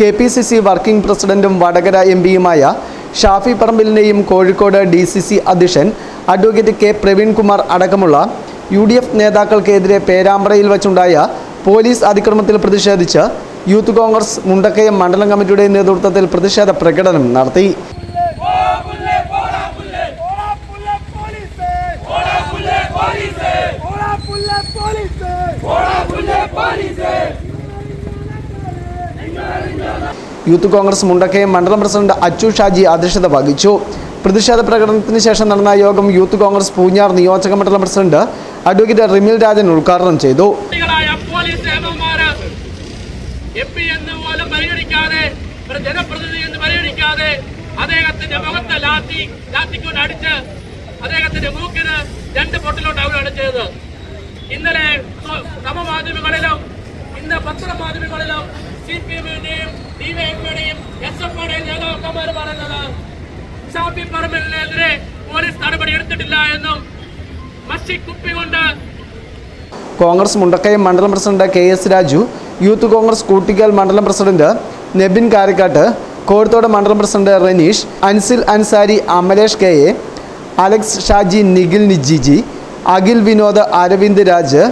K P C C working പ്രസിഡന്റും Vadakara M പിയുമായ ഷാഫി പറമ്പിലിനെയും കോഴിക്കോട് ഡി സി സി അധ്യക്ഷൻ അഡ്വക്കേറ്റ് കെ പ്രവീൺകുമാർ അടക്കമുള്ള യു ഡി എഫ് നേതാക്കൾക്കെതിരെ പേരാമ്പ്രയിൽ വച്ചുണ്ടായ പോലീസ് അതിക്രമത്തിൽ പ്രതിഷേധിച്ച് യൂത്ത് കോൺഗ്രസ് മുണ്ടക്കയം മണ്ഡലം കമ്മിറ്റിയുടെ നേതൃത്വത്തിൽ പ്രതിഷേധ പ്രകടനം നടത്തി. യൂത്ത് കോൺഗ്രസ് മുണ്ടക്കയം മണ്ഡലം പ്രസിഡന്റ് അച്ചു ഷാജി അധ്യക്ഷത വഹിച്ചു പ്രതിഷേധ പ്രകടനത്തിന് ശേഷം നടന്ന യോഗം യൂത്ത് കോൺഗ്രസ് പൂഞ്ഞാർ നിയോജക മണ്ഡലം പ്രസിഡന്റ് അഡ്വക്കേറ്റ് റിമിൽ രാജൻ ഉദ്ഘാടനം ചെയ്തു ജനപ്രതിനിധി എന്ന് അദ്ദേഹത്തിന്റെ ലാത്തി അടിച്ച് അദ്ദേഹത്തിന്റെ മൂക്കിന് രണ്ട് ഇന്നലെ സമമാധ്യമങ്ങളിലും ഇന്ന് പത്രമാധ്യമങ്ങളിലും സി പി എമ്മിന്റെയും ഡിവൈഎഫ്ഐയുടെയും എസ് എഫ് ഐയുടെയും നേതാക്കന്മാർ പറയുന്നത് ഷാഫി പറമ്പലിനെതിരെ പോലീസ് നടപടി എടുത്തിട്ടില്ല എന്നും മഷിക്കുപ്പി കൊണ്ട് കോൺഗ്രസ് മുണ്ടക്കയം മണ്ഡലം president K S Raju youth Congress Koottickal മണ്ഡലം പ്രസിഡന്റ് നെബിൻ കാരിക്കാട്ട് കോഴിത്തോട് മണ്ഡലം president Ranish Ansil Ansari Amalesh K A Alex Shaji Nikhil Nijiji Akhil Vinod Aravind Raj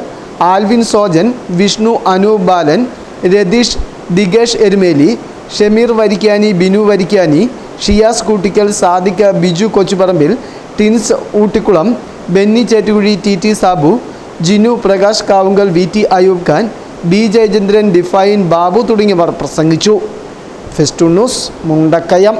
Alvin Sojan Vishnu Anoop Balan Ratheesh Digesh Erumeli Shameer Varikkani Binu Varikkani Shiyas Koottickal Sadikka Biju Kochuparambil Tins Oottikulam Benny Chettukuzhi T T Sabu Jinu Prakash Kavungal V T Ayub Khan B Jayachandran define Babu തുടങ്ങിയവർ പ്രസംഗിച്ചു. Fest news Mundakayam.